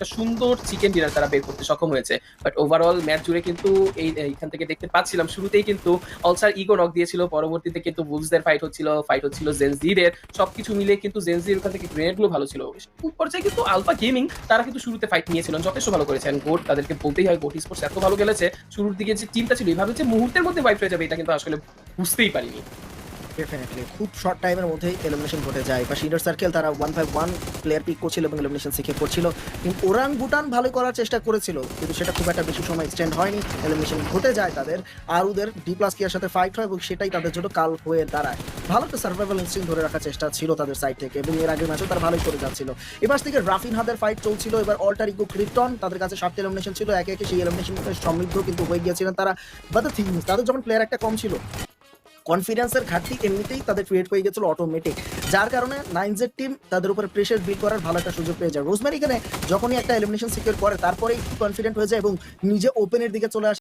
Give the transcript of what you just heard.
একটা সুন্দর chicken dinner তারা বের করতে সক্ষম হয়েছে। বাট ওভারঅল ম্যাচ জুড়ে কিন্তু এই এইখান থেকে দেখতে পাচ্ছিলাম। শুরুতেই কিন্তু অলসার ইগো নক দিয়েছিল। পরবর্তীতে কিন্তু বুলসদের ফাইট হচ্ছিল। ফাইট হচ্ছিল জেনজিদের সবকিছু মিলে কিন্তু জেনজির ওখান থেকে গ্রেনেডগুলো ভালো ছিল। পর্যায়ে কিন্তু আলফা গেমিং তারা কিন্তু শুরুতে ফাইট নিয়েছিলেন। যথেষ্ট ভালো করেছেন গোট তাদেরকে বলতেই হয় গোট স্পোর্টস এত ভালো খেলেছে। শুরুর দিকে যে টিমটা ছিল এইভাবে যে মুহূর্তের মধ্যে ওয়াইপ হয়ে যাবে, এটা কিন্তু আসলে বুঝতেই পারিনি। ডেফিনেটলি খুব শর্ট টাইমের মধ্যেই এলিমিনেশন ঘটে যায়। বা ইন্ডার সার্কেল তারা one five one player pick করছিল এবং এলিমিনেশন শিখে করছিল। কিন্তু ওরাং বুটান ভালো করার চেষ্টা করেছিল, কিন্তু সেটা খুব একটা বেশি সময় এক্সটেন্ড হয়নি। এলিমিনেশন ঘটে যায় তাদের। আর ওদের ডি প্লাস কিয়ার সাথে ফাইট হয় এবং সেটাই তাদের জন্য কাল হয়ে দাঁড়ায়। ভালো একটা সার্ভাইভাল ইনস্টিং ধরে রাখার চেষ্টা ছিল তাদের সাইড থেকে এবং এর আগের ম্যাচও তারা ভালোই করে যাচ্ছিল। এবার থেকে রাফিন হাদের ফাইট চলছিল। এবার অল্টার ইগো ক্রিপ্টন তাদের কাছে সাতটা এলিমিনেশন ছিল। একে একে সেই এলিমিনেশন সমৃদ্ধ কিন্তু হয়ে গিয়েছিলেন তারা। বাট দ্য থিং তাদের যখন প্লেয়ার একটা কম ছিল কনফিডেন্সের ঘাটতি এমনিতেই তাদের ক্রিয়েট হয়ে গেছিল অটোমেটিক যার কারণে নাইন জেড টিম তাদের উপরে প্রেশার বিল করার ভালো একটা সুযোগ পেয়ে যায়। রোজমেরি এখানে যখনই একটা এলিমিনেশন সিকিউর করে, তারপরেই কনফিডেন্ট হয়ে যায় এবং নিজে ওপেনের দিকে চলে আসে।